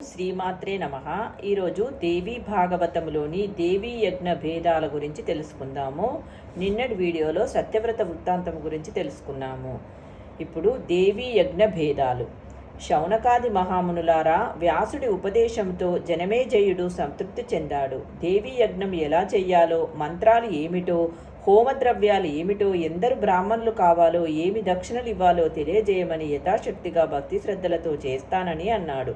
శ్రీమాత్రే నమ. ఈరోజు దేవీ భాగవతములోని దేవీ యజ్ఞ భేదాల గురించి తెలుసుకుందాము. నిన్నటి వీడియోలో సత్యవ్రత వృత్తాంతం గురించి తెలుసుకున్నాము. ఇప్పుడు దేవీ యజ్ఞ భేదాలు. శౌనకాది మహామునులారా వ్యాసుడి ఉపదేశంతో జనమేజయుడు సంతృప్తి చెందాడు. దేవీ యజ్ఞం ఎలా చెయ్యాలో మంత్రాలు ఏమిటో హోమద్రవ్యాలు ఏమిటో ఎందరు బ్రాహ్మణులు కావాలో ఏమి దక్షిణలు ఇవ్వాలో తెలియజేయమని యథాశక్తిగా భక్తి శ్రద్ధలతో చేస్తానని అన్నాడు.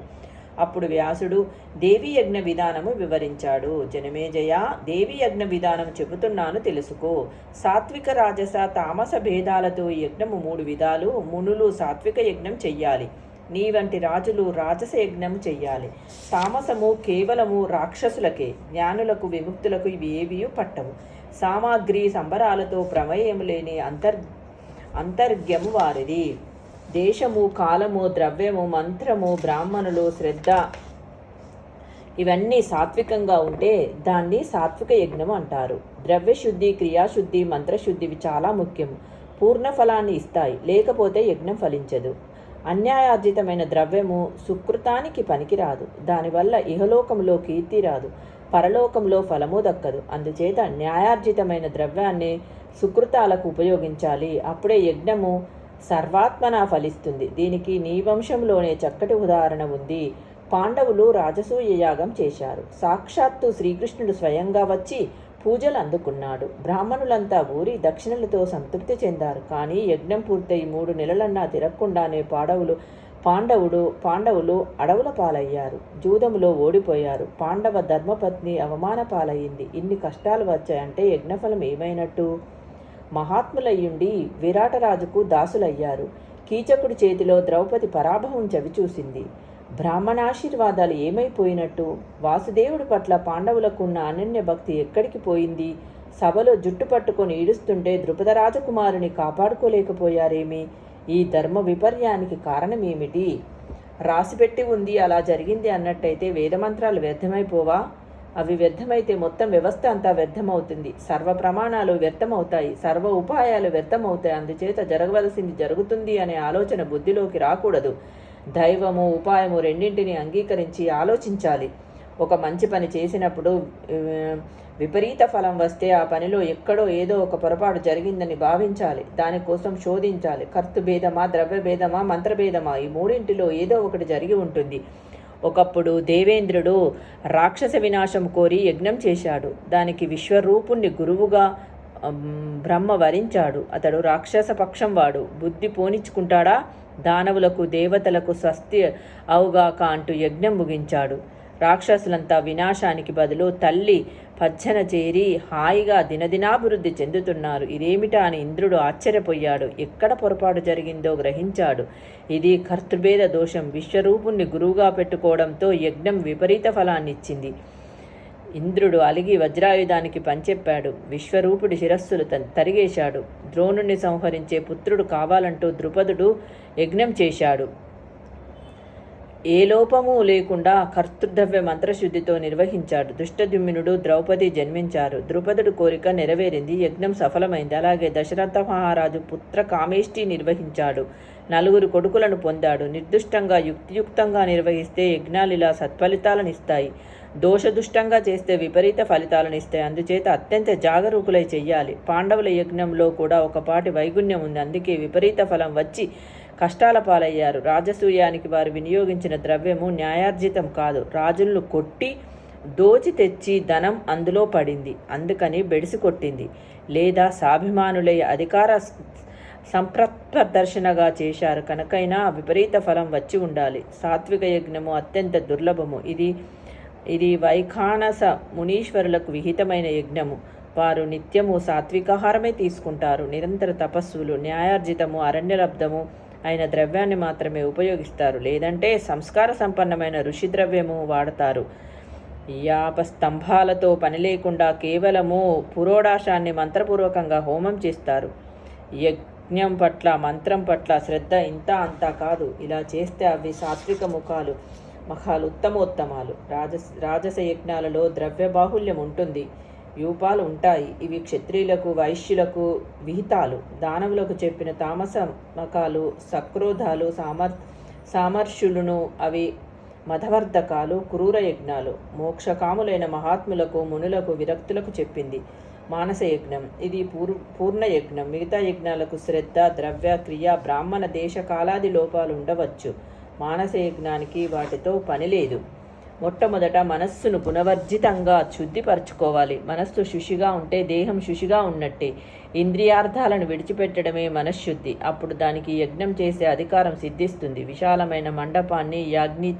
అప్పుడు వ్యాసుడు దేవి యజ్ఞ విధానము వివరించాడు. జనమేజయ దేవి యజ్ఞ విధానం చెబుతున్నాను తెలుసుకో. సాత్విక రాజస తామస భేదాలతో యజ్ఞము మూడు విధాలు. మునులు సాత్విక యజ్ఞం చెయ్యాలి. నీ వంటి రాజులు రాజస యజ్ఞం చెయ్యాలి. తామసము కేవలము రాక్షసులకే. జ్ఞానులకు విముక్తులకు ఇవి ఏవియూ పట్టవు. సామాగ్రి సంబరాలతో ప్రమేయం లేని అంతర్ అంతర్గ్యము వారిది. దేశము కాలము ద్రవ్యము మంత్రము బ్రాహ్మణులు శ్రద్ధ ఇవన్నీ సాత్వికంగా ఉంటే దాన్ని సాత్విక యజ్ఞం అంటారు. ద్రవ్యశుద్ధి క్రియాశుద్ధి మంత్రశుద్ధివి చాలా ముఖ్యం. పూర్ణ ఫలాన్ని ఇస్తాయి లేకపోతే యజ్ఞం ఫలించదు. అన్యాయార్జితమైన ద్రవ్యము సుకృతానికి పనికిరాదు. దానివల్ల ఇహలోకంలో కీర్తి రాదు పరలోకంలో ఫలము దక్కదు. అందుచేత న్యాయార్జితమైన ద్రవ్యాన్ని సుకృతాలకు ఉపయోగించాలి. అప్పుడే యజ్ఞము సర్వాత్మన ఫలిస్తుంది. దీనికి నీ వంశంలోనే చక్కటి ఉదాహరణ ఉంది. పాండవులు రాజసూయ యాగం చేశారు. సాక్షాత్తు శ్రీకృష్ణుడు స్వయంగా వచ్చి పూజలు అందుకున్నాడు. బ్రాహ్మణులంతా ఊరి దక్షిణలతో సంతృప్తి చెందారు. కానీ యజ్ఞం పూర్తయి మూడు నెలలన్నా తిరగకుండానే పాడవులు పాండవుడు పాండవులు అడవుల పాలయ్యారు. జూదములో ఓడిపోయారు. పాండవ ధర్మపత్ని అవమాన పాలయ్యింది ఇన్ని కష్టాలు వచ్చాయంటే యజ్ఞఫలం ఏమైనట్టు? మహాత్ములయ్యుండి విరాటరాజుకు దాసులయ్యారు. కీచకుడి చేతిలో ద్రౌపది పరాభవం చవిచూసింది. బ్రాహ్మణాశీర్వాదాలు ఏమైపోయినట్టు? వాసుదేవుడి పట్ల పాండవులకున్న అనన్య భక్తి ఎక్కడికి పోయింది? సభలో జుట్టు పట్టుకొని ఈడుస్తుంటే ద్రుపద రాజకుమారుని కాపాడుకోలేకపోయారేమి? ఈ ధర్మ విపర్యానికి కారణమేమిటి? రాసిపెట్టి ఉంది అలా జరిగింది అన్నట్టయితే వేదమంత్రాలు వ్యర్థమైపోవా? అవి వ్యర్థమైతే మొత్తం వ్యవస్థ అంతా వ్యర్థమవుతుంది. సర్వ ప్రమాణాలు వ్యర్థమవుతాయి. సర్వ ఉపాయాలు వ్యర్థమవుతాయి. అందుచేత జరగవలసింది జరుగుతుంది అనే ఆలోచన బుద్ధిలోకి రాకూడదు. దైవము ఉపాయము రెండింటిని అంగీకరించి ఆలోచించాలి. ఒక మంచి పని చేసినప్పుడు విపరీత ఫలం వస్తే ఆ పనిలో ఎక్కడో ఏదో ఒక పొరపాటు జరిగిందని భావించాలి. దానికోసం శోధించాలి. ఖర్చు భేదమా ద్రవ్య భేదమా మంత్రభేదమా ఈ మూడింటిలో ఏదో ఒకటి జరిగి ఉంటుంది. ఒకప్పుడు దేవేంద్రుడు రాక్షస వినాశం కోరి యజ్ఞం చేశాడు. దానికి విశ్వరూపుణ్ణి గురువుగా బ్రహ్మ వరించాడు. అతడు రాక్షస పక్షం వాడు. బుద్ధి పోనిచ్చుకుంటాడా? దానవులకు దేవతలకు స్వస్తి అవుగాక అంటూ యజ్ఞం ముగించాడు. రాక్షసులంతా వినాశానికి బదులు తల్లి పచ్చన చేరి హాయిగా దినదినాభివృద్ధి చెందుతున్నారు. ఇదేమిటా అని ఇంద్రుడు ఆశ్చర్యపోయాడు. ఎక్కడ పొరపాటు జరిగిందో గ్రహించాడు. ఇది కర్తృభేద దోషం. విశ్వరూపుణ్ణి గురువుగా పెట్టుకోవడంతో యజ్ఞం విపరీత ఫలాన్నిచ్చింది. ఇంద్రుడు అలిగి వజ్రాయుధానికి పంచెప్పాడు. విశ్వరూపుడి శిరస్సులు తరిగేశాడు. ద్రోణుణ్ణి సంహరించే పుత్రుడు కావాలంటూ ద్రుపదుడు యజ్ఞం చేశాడు. ఏ లోపము లేకుండా కర్తృద్రవ్య మంత్రశుద్ధితో నిర్వహించాడు. దుష్టదుమ్మినుడు ద్రౌపది జన్మించారు. ద్రుపదుడు కోరిక నెరవేరింది. యజ్ఞం సఫలమైంది. అలాగే దశరథ మహారాజు పుత్ర కామేష్టి నిర్వహించాడు. నలుగురు కొడుకులను పొందాడు. నిర్దుష్టంగా యుక్తియుక్తంగా నిర్వహిస్తే యజ్ఞాలు ఇలా సత్ఫలితాలను ఇస్తాయి దోషదుష్టంగా చేస్తే విపరీత ఫలితాలను ఇస్తాయి అందుచేత అత్యంత జాగరూకులై చెయ్యాలి. పాండవుల యజ్ఞంలో కూడా ఒకపాటి వైగుణ్యం ఉంది. అందుకే విపరీత ఫలం వచ్చి కష్టాల పాలయ్యారు. రాజసూయానికి వారు వినియోగించిన ద్రవ్యము న్యాయార్జితం కాదు. రాజులను కొట్టి దోచి తెచ్చి ధనం అందులో పడింది. అందుకని బెడిసి కొట్టింది. లేదా సాభిమానులై అధికార సంప్రదర్శనగా చేశారు. కనుకైనా విపరీత ఫలం వచ్చి ఉండాలి. సాత్విక యజ్ఞము అత్యంత దుర్లభము. ఇది ఇది వైఖానస మునీశ్వరులకు విహితమైన యజ్ఞము. వారు నిత్యము సాత్వికాహారమే తీసుకుంటారు. నిరంతర తపస్సులు న్యాయార్జితము అరణ్యలబ్ధము అయిన ద్రవ్యాన్ని మాత్రమే ఉపయోగిస్తారు. లేదంటే సంస్కార సంపన్నమైన ఋషి ద్రవ్యము వాడతారు. యాప స్తంభాలతో పని లేకుండా కేవలము పురోడాశాన్ని మంత్రపూర్వకంగా హోమం చేస్తారు. యజ్ఞం పట్ల మంత్రం పట్ల శ్రద్ధ ఇంత అంతా కాదు. ఇలా చేస్తే అవి సాత్విక ముఖాలు మఖాలు ఉత్తమోత్తమాలు. రాజస రాజస యజ్ఞాలలో ద్రవ్య బాహుల్యం ఉంటుంది. యూపాలు ఉంటాయి. ఇవి క్షత్రియులకు వైశ్యులకు విహితాలు. దానవులకు చెప్పిన తామసమకాలు సక్రోధాలు సామర్ సామర్ష్యులను అవి మధవర్ధకాలు క్రూర యజ్ఞాలు. మోక్షకాములైన మహాత్ములకు మునులకు విరక్తులకు చెప్పింది మానస యజ్ఞం. ఇది పూర్ పూర్ణ యజ్ఞం. మిగతా యజ్ఞాలకు శ్రద్ధ ద్రవ్య క్రియ బ్రాహ్మణ దేశ కాలాది లోపాలు ఉండవచ్చు. మానస యజ్ఞానికి వాటితో పని లేదు. మొట్టమొదట మనస్సును పునవర్జితంగా శుద్ధిపరచుకోవాలి. మనస్సు శుషిగా ఉంటే దేహం శుషిగా ఉన్నట్టే. ఇంద్రియార్థాలను విడిచిపెట్టడమే మనశ్శుద్ధి. అప్పుడు దానికి యజ్ఞం చేసే అధికారం సిద్ధిస్తుంది. విశాలమైన మండపాన్ని యాజ్ఞి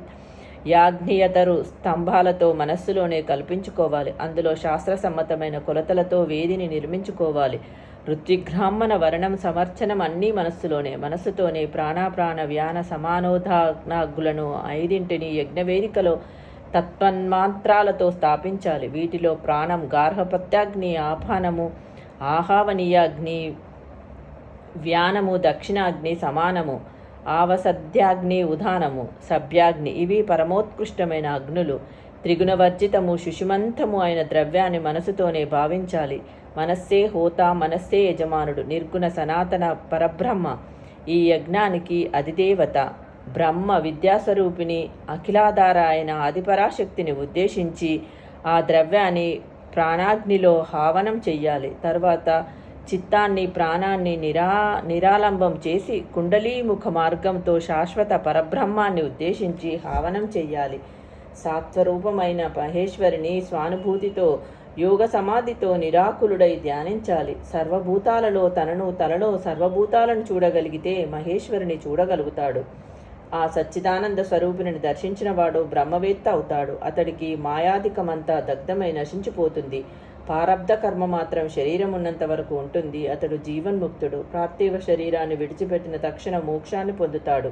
యాజ్ఞియతరు స్తంభాలతో మనస్సులోనే కల్పించుకోవాలి. అందులో శాస్త్రసమ్మతమైన కొలతలతో వేదిని నిర్మించుకోవాలి. ఋత్విగ్రాహ్మణ వర్ణం సమర్చనం అన్నీ మనస్సులోనే. మనస్సుతోనే ప్రాణాప్రాణ వ్యాన సమానోధానాగ్గులను ఐదింటిని యజ్ఞవేదికలో తత్వన్మాత్రాలతో స్థాపించాలి. వీటిలో ప్రాణం గార్హపత్యాగ్ని ఆపానము ఆహావనీయాగ్ని వ్యానము దక్షిణాగ్ని సమానము ఆవసద్యాగ్ని ఉదానము సభ్యాగ్ని. ఇవి పరమోత్కృష్టమైన అగ్నులు. త్రిగుణవర్జితము శుషిమంతము అయిన ద్రవ్యాన్ని మనసుతోనే భావించాలి. మనస్సే హోత మనస్సే యజమానుడు నిర్గుణ సనాతన పరబ్రహ్మ. ఈ యజ్ఞానికి అధిదేవత. బ్రహ్మ విద్యాస్వరూపిణి అఖిలాధార అయిన ఆదిపరాశక్తిని ఉద్దేశించి ఆ ద్రవ్యాన్ని ప్రాణాగ్నిలో హావనం చెయ్యాలి. తర్వాత చిత్తాన్ని ప్రాణాన్ని నిరా నిరాలంబం చేసి కుండలీముఖ మార్గంతో శాశ్వత పరబ్రహ్మాన్ని ఉద్దేశించి హావనం చెయ్యాలి. సాత్వరూపమైన మహేశ్వరిని స్వానుభూతితో యోగ సమాధితో నిరాకులుడై ధ్యానించాలి. సర్వభూతాలలో తనను తలలో సర్వభూతాలను చూడగలిగితే మహేశ్వరిని చూడగలుగుతాడు. ఆ సచ్చిదానంద స్వరూపిణిని దర్శించిన వాడు బ్రహ్మవేత్త అవుతాడు. అతడికి మాయాధికమంతా దగ్ధమై నశించిపోతుంది. పారబ్ధ కర్మ మాత్రం శరీరం ఉన్నంత వరకు ఉంటుంది. అతడు జీవన్ముక్తుడు. ప్రాప్తివ శరీరాన్ని విడిచిపెట్టిన తక్షణ మోక్షాన్ని పొందుతాడు.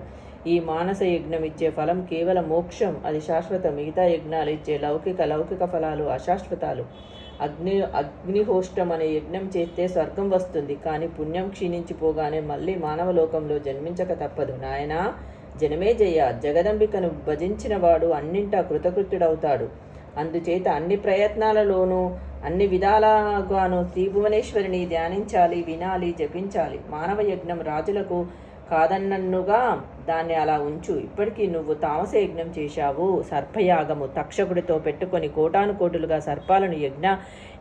ఈ మానస యజ్ఞం ఇచ్చే ఫలం కేవలం మోక్షం. అది శాశ్వత మిగతా యజ్ఞాలు ఇచ్చే లౌకిక లౌకిక ఫలాలు అశాశ్వతాలు. అగ్ని అగ్నిహోష్టం అనే యజ్ఞం చేస్తే స్వర్గం వస్తుంది. కానీ పుణ్యం క్షీణించిపోగానే మళ్ళీ మానవలోకంలో జన్మించక తప్పదు. నాయనా జనమే జయ జగదంబికను భజించినవాడు అన్నింటా కృతకృత్యుడవుతాడు. అందుచేత అన్ని ప్రయత్నాలలోనూ అన్ని విధాలుగాను శ్రీభువనేశ్వరిని ధ్యానించాలి వినాలి జపించాలి. మానవ యజ్ఞం రాజులకు కాదన్నన్నుగా దాన్ని అలా ఉంచు. ఇప్పటికీ నువ్వు తామస యజ్ఞం చేశావు. సర్పయాగము తక్షకుడితో పెట్టుకొని కోటాను కోటులుగా సర్పాలను యజ్ఞ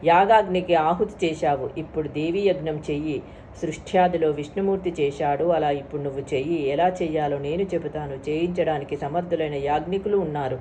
యాగాగ్నికి ఆహుతి చేశావు. ఇప్పుడు దేవి యజ్ఞం చెయ్యి. సృష్ట్యాదిలో విష్ణుమూర్తి చేశాడు. అలా ఇప్పుడు నువ్వు చెయ్యి. ఎలా చెయ్యాలో నేను చెబుతాను. చేయించడానికి సమర్థులైన యాజ్ఞికులు ఉన్నారు.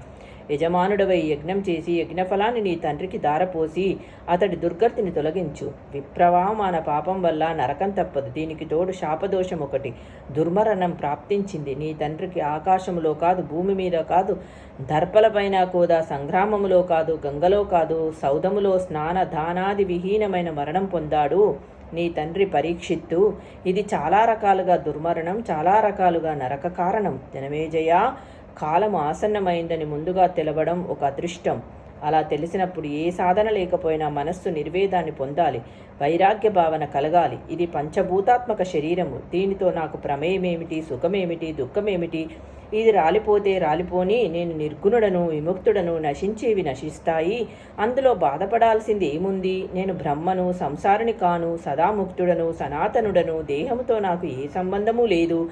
యజమానుడవై యజ్ఞం చేసి యజ్ఞఫలాన్ని నీ తండ్రికి దారపోసి అతడి దుర్గతిని తొలగించు. విప్రవామాన పాపం వల్ల నరకం తప్పదు. దీనికి తోడు శాపదోషం ఒకటి దుర్మరణం ప్రాప్తించింది నీ తండ్రికి ఆకాశములో కాదు భూమి మీద కాదు దర్పలపైన కూడా సంగ్రామములో కాదు గంగలో కాదు సౌదములో స్నాన దానాది విహీనమైన మరణం పొందాడు. నీ తండ్రి పరీక్షిత్తు. ఇది చాలా రకాలుగా దుర్మరణం చాలా రకాలుగా నరక కారణం. జనమేజయ కాలం ఆసన్నమైందని ముందుగా తెలవడం ఒక అదృష్టం. అలా తెలిసినప్పుడు ఏ సాధన లేకపోయినా మనస్సు నిర్వేదాన్ని పొందాలి. వైరాగ్య భావన కలగాలి. ఇది పంచభూతాత్మక శరీరము. దీనితో నాకు ప్రమేయమేమిటి? సుఖమేమిటి? దుఃఖమేమిటి? ఇది రాలిపోతే రాలిపోని నేను నిర్గుణుడను విముక్తుడను నశించేవి నశిస్తాయి. అందులో బాధపడాల్సింది ఏముంది? నేను బ్రహ్మను సంసారిని కాను సదాముక్తుడను సనాతనుడను. దేహముతో నాకు ఏ సంబంధము లేదు.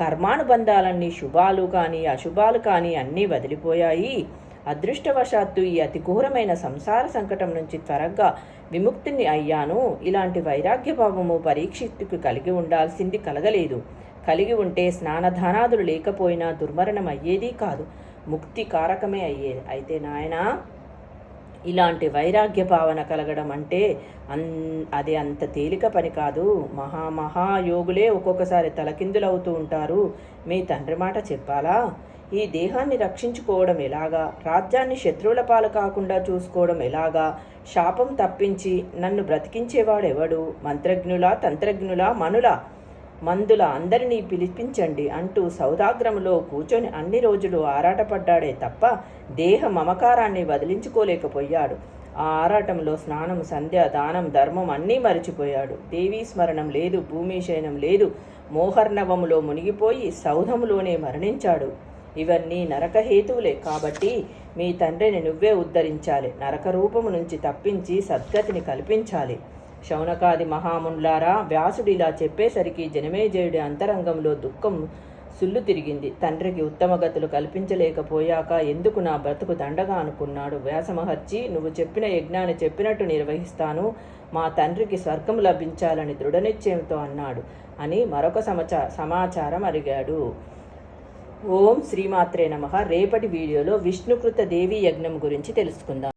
కర్మానుబంధాలన్నీ శుభాలు కానీ అశుభాలు కానీ అన్నీ వదిలిపోయాయి. అదృష్టవశాత్తు ఈ అతి ఘోరమైన సంసార సంకటం నుంచి త్వరగా విముక్తిని అయ్యాను. ఇలాంటి వైరాగ్యభావము పరీక్షిత్తుకు కలిగి ఉండాల్సింది కలగలేదు. కలిగి ఉంటే స్నానధానాదులు లేకపోయినా దుర్మరణం అయ్యేది కాదు. ముక్తి కారకమే అయ్యేది అయితే నాయనా ఇలాంటి వైరాగ్య భావన కలగడం అంటే అన్ అది అంత తేలిక పని కాదు. మహా మహాయోగులే ఒక్కొక్కసారి తలకిందులవుతూ ఉంటారు. మీ తండ్రి మాట చెప్పాలా? ఈ దేహాన్ని రక్షించుకోవడం ఎలాగా? రాజ్యాన్ని శత్రువుల పాలు కాకుండా చూసుకోవడం ఎలాగా? శాపం తప్పించి నన్ను బ్రతికించేవాడెవడు? మంత్రజ్ఞుల తంత్రజ్ఞుల మనుల? మందుల అందరినీ పిలిపించండి అంటూ సౌదాగ్రములో కూర్చొని అన్ని రోజులు ఆరాటపడ్డాడే తప్ప దేహ మమకారాన్ని వదిలించుకోలేకపోయాడు. ఆ ఆరాటంలో స్నానం సంధ్య దానం ధర్మం అన్నీ మరిచిపోయాడు. దేవీ స్మరణం లేదు భూమి శయనం లేదు. మోహర్ణవములో మునిగిపోయి సౌధములోనే మరణించాడు. ఇవన్నీ నరకహేతువులే కాబట్టి మీ తండ్రిని నువ్వే ఉద్ధరించాలి. నరక రూపము నుంచి తప్పించి సద్గతిని కల్పించాలి. శౌనకాది మహాముండ్లారా వ్యాసుడు ఇలా చెప్పేసరికి జనమేజయుడి అంతరంగంలో దుఃఖం సుల్లు తిరిగింది. తండ్రికి ఉత్తమ గతులు కల్పించలేకపోయాక ఎందుకు నా బ్రతుకు దండగా అనుకున్నాడు? వ్యాసమహర్షి నువ్వు చెప్పిన యజ్ఞాన్ని చెప్పినట్టు నిర్వహిస్తాను. మా తండ్రికి స్వర్గం లభించాలని దృఢనిశ్చయంతో అన్నాడు అని మరొక సమచా సమాచారం అడిగాడు. ఓం శ్రీమాత్రే నమ. రేపటి వీడియోలో విష్ణుకృత దేవి యజ్ఞం గురించి తెలుసుకుందాం.